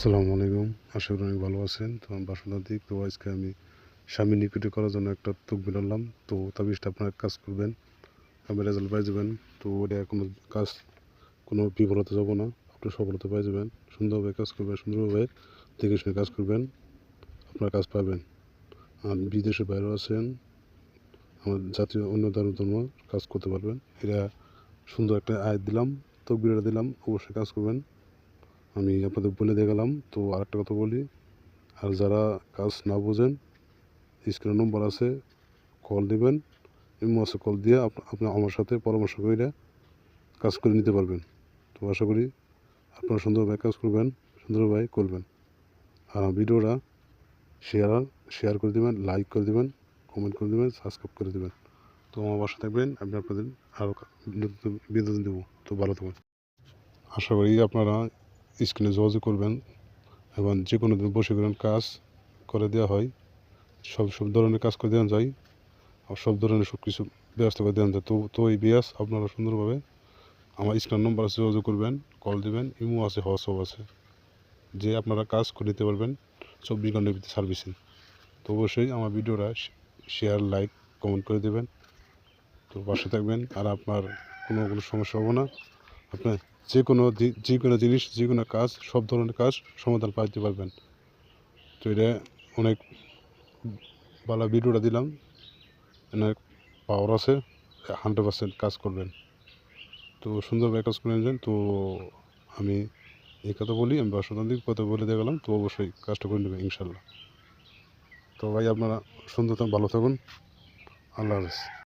আসসালামু আলাইকুম। আশা করি অনেক ভালো আছেন। তো আমি বাসন্তান্তিক তো আজকে আমি স্বামী নিকুটি করার জন্য একটা তুক বেরোলাম তো তাবিজটা আপনারা কাজ করবেন আপনি রেজাল্ট পাই যাবেন। তো ওটা কোনো কাজ, কোনো বিফলতা যাব না। আপনি সফলতা পাই যাবেন। সুন্দরভাবে কাজ করবেন, সুন্দরভাবে দেখে শুনে কাজ করবেন। আপনার কাজ পাবেন। আর বিদেশে বাইরেও আছেন। আমার জাতীয় অন্য ধর্ম ধর্ম কাজ করতে পারবেন। এটা সুন্দর একটা আয় দিলাম, তকবিরটা দিলাম। অবশ্যই কাজ করবেন। আমি আপনাদের বলে দিয়ে গেলাম। তো আরেকটা কথা বলি, আর যারা কাজ না বোঝেন স্ক্রিনের নম্বর আছে কল দিবেন আছে কল দিয়ে আপনি আমার সাথে পরামর্শ করে কাজ করে নিতে পারবেন। তো আশা করি আপনারা সুন্দরভাবে কাজ করবেন, সুন্দরভাবে করবেন। আর ভিডিওটা শেয়ার শেয়ার করে দেবেন লাইক করে দেবেন কমেন্ট করে দেবেন সাবস্ক্রাইব করে দেবেন। তো আমার বাসা থাকবেন, আমি আপনাদের আরও বিনোদন দেবো। তো ভালো থাকবেন। আশা করি আপনারা স্ক্রিনে যোগাযোগ করবেন এবং যে কোনো দিন বসে করেন কাজ করে দেওয়া হয়। সব সব ধরনের কাজ করে দেওয়া যায়। আর সব ধরনের সব কিছু ব্যবস্থা করে দেওয়া যায়। তো তো এই বিয়াস আপনারা সুন্দরভাবে আমার স্ক্রিন নম্বর আছে, যোগাযোগ করবেন, কল দেবেন, ইমো আছে, হোয়াটসঅ্যাপ আছে। যে আপনারা কাজ করে নিতে পারবেন চব্বিশ ঘণ্টার ভিতরে সার্ভিসিং। তো অবশ্যই আমার ভিডিওটা শেয়ার, লাইক, কমেন্ট করে দেবেন। তো পাশে থাকবেন। আর আপনার কোনো কোনো সমস্যা হবে না। আপনার যে কোনো যে কোনো জিনিস যে কোনো কাজ, সব ধরনের কাজ সমাধান পাইতে পারবেন। তো এটা অনেক ভালো ভিডিওটা দিলাম। অনেক পাওয়ার আছে হান্ড্রেড পার্সেন্ট কাজ করবেন। তো সুন্দরভাবে কাজ করে নেবেন তো আমি এই কথা বলি, আমি বাসন্তিক কথা বলে দিয়ে গেলাম তো অবশ্যই কাজটা করে নেবেন ইনশাল্লাহ তো ভাই, আপনারা সুন্দর ভালো থাকুন। আল্লাহ হাফেজ।